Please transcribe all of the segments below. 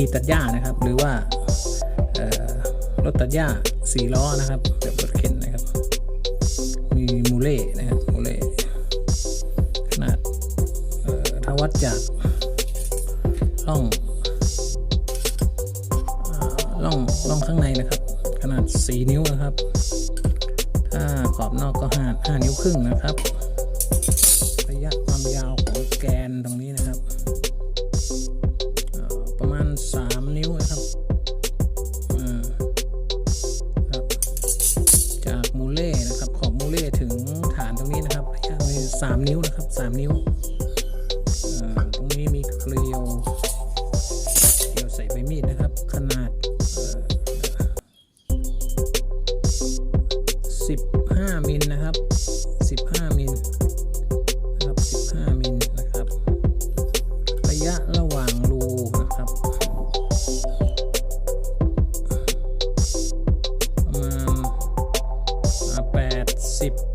กีตัดหญ้านะครับ หรือว่ารถตัดหญ้าสี่ล้อนะครับแบบรถเข็นนะครับ มีมูเล่นะครับมูเล่ขนาดถ้าวัดจากล่องอ่าล่องล่องข้างในนะครับ ขนาด 4 นิ้วนะครับ ถ้าขอบนอกก็5 5นิ้วครึ่งนะครับ ระยะความยาวของแกนตรงนี้นะครับ 3 นิ้วนะครับ 3 นิ้วตรงนี้มีเกลียวเกลียวใส่ใบมีดนะครับ ขนาด 15 มิลนะครับ 15 มิลนะครับ 15 มิลนะครับ ระยะระหว่างรูนะครับ ประมาณ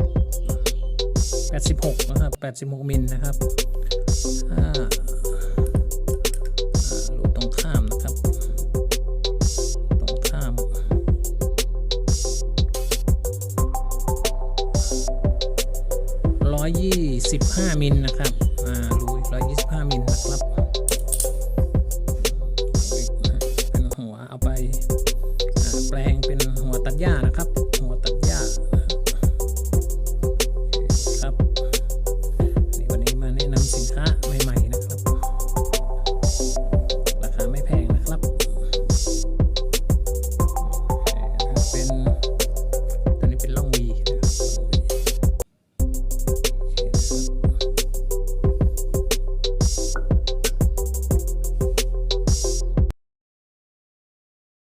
86 นะครับ 86 มิลนะครับถ้ารูตรงข้ามนะครับ ตรงข้ามร้อยยี่สิบห้ามิลนะครับรูาร้อยยี่สิบห้ามิลนะครับเป็นหัวเอาไปแปลงเป็นหัวตัดหญ้านะ